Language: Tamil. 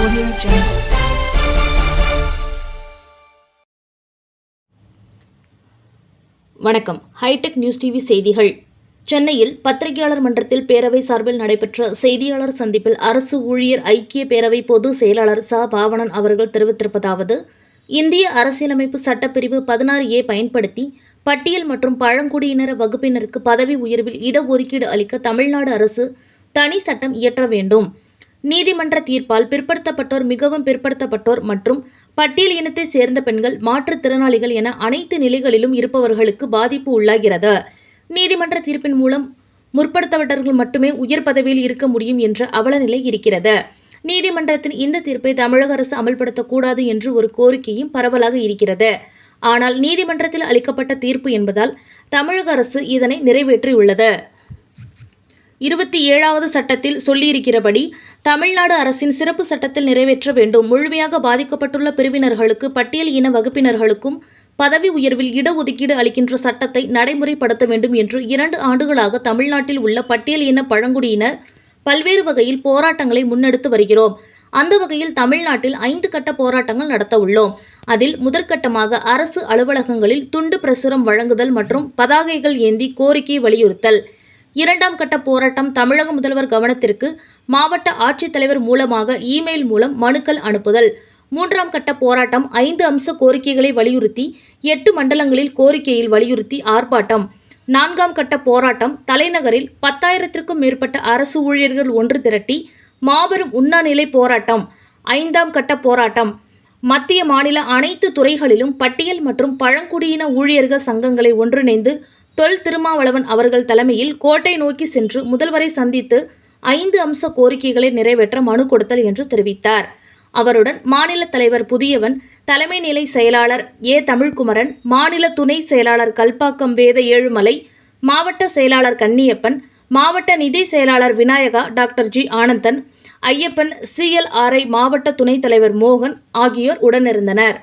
Audio Jungle. வணக்கம். ஹைடெக் நியூஸ் டிவி செய்திகள். சென்னையில் பத்திரிகையாளர் மன்றத்தில் பேரவை சார்பில் நடைபெற்ற செய்தியாளர் சந்திப்பில் அரசு ஊழியர் ஐக்கிய பேரவை பொதுச் செயலாளர் ச. பாவனன் அவர்கள் தெரிவித்திருப்பதாவது இந்திய அரசியலமைப்பு சட்டப்பிரிவு பதினாறு ஏ பயன்படுத்தி பட்டியல் மற்றும் பழங்குடியினர் வகுப்பினருக்கு பதவி உயர்வில் இடஒதுக்கீடு அளிக்க தமிழ்நாடு அரசு தனி சட்டம் இயற்ற வேண்டும். நீதிமன்ற தீர்ப்பால் பிற்படுத்தப்பட்டோர் மிகவும் பிற்படுத்தப்பட்டோர் மற்றும் பட்டியல் இனத்தை சேர்ந்த பெண்கள் மாற்றுத்திறனாளிகள் என அனைத்து நிலைகளிலும் இருப்பவர்களுக்கு பாதிப்பு உள்ளாகிறது. நீதிமன்ற தீர்ப்பின் மூலம் முற்படுத்தப்பட்டவர்கள் மட்டுமே உயர் பதவியில் இருக்க முடியும் என்ற அவலநிலை இருக்கிறது. நீதிமன்றத்தின் இந்த தீர்ப்பை தமிழக அரசு அமல்படுத்தக்கூடாது என்று ஒரு கோரிக்கையும் பரவலாக இருக்கிறது. ஆனால் நீதிமன்றத்தில் அளிக்கப்பட்ட தீர்ப்பு என்பதால் தமிழக அரசு இதனை நிறைவேற்றியுள்ளது. இருபத்தி ஏழாவது சட்டத்தில் சொல்லியிருக்கிறபடி தமிழ்நாடு அரசின் சிறப்பு சட்டத்தில் நிறைவேற்ற வேண்டும் முழுமையாக பாதிக்கப்பட்டுள்ள பிரிவினர்களுக்கு பட்டியல் இன வகுப்பினர்களுக்கும் பதவி உயர்வில் இடஒதுக்கீடு அளிக்கின்ற சட்டத்தை நடைமுறைப்படுத்த வேண்டும் என்று இரண்டு ஆண்டுகளாக தமிழ்நாட்டில் உள்ள பட்டியல் இன பழங்குடியினர் பல்வேறு வகையில் போராட்டங்களை முன்னெடுத்து வருகிறோம். அந்த வகையில் தமிழ்நாட்டில் ஐந்து கட்ட போராட்டங்கள் நடத்த உள்ளோம். அதில் முதற்கட்டமாக அரசு அலுவலகங்களில் துண்டு பிரசுரம் வழங்குதல் மற்றும் பதாகைகள் ஏந்தி கோரிக்கை வலியுறுத்தல். இரண்டாம் கட்ட போராட்டம் தமிழக முதல்வர் கவனத்திற்கு மாவட்ட ஆட்சித்தலைவர் மூலமாக இமெயில் மூலம் மனுக்கள் அனுப்புதல். மூன்றாம் கட்ட போராட்டம் ஐந்து அம்ச கோரிக்கைகளை வலியுறுத்தி எட்டு மண்டலங்களில் கோரிக்கையில் வலியுறுத்தி ஆர்ப்பாட்டம். நான்காம் கட்ட போராட்டம் தலைநகரில் பத்தாயிரத்திற்கும் மேற்பட்ட அரசு ஊழியர்கள் ஒன்று திரட்டி மாபெரும் உண்ணாநிலை போராட்டம். ஐந்தாம் கட்ட போராட்டம் மத்திய மாநில அனைத்து துறைகளிலும் பட்டியல் மற்றும் பழங்குடியின ஊழியர்கள் சங்கங்களை ஒன்றிணைந்து தொல் திருமாவளவன் அவர்கள் தலைமையில் கோட்டை நோக்கி சென்று முதல்வரை சந்தித்து ஐந்து அம்ச கோரிக்கைகளை நிறைவேற்ற மனு கொடுத்தல் என்று தெரிவித்தார். அவருடன் மாநில தலைவர் புதியவன் தலைமை நிலை செயலாளர் ஏ. தமிழ்குமரன் மாநில துணை செயலாளர் கல்பாக்கம் வேத ஏழுமலை மாவட்ட செயலாளர் கன்னியப்பன் மாவட்ட நிதி செயலாளர் Vinayaka doctor G. Anandan Ayyappan CLRI மாவட்ட துணைத் தலைவர் மோகன் ஆகியோர் உடனிருந்தனர்.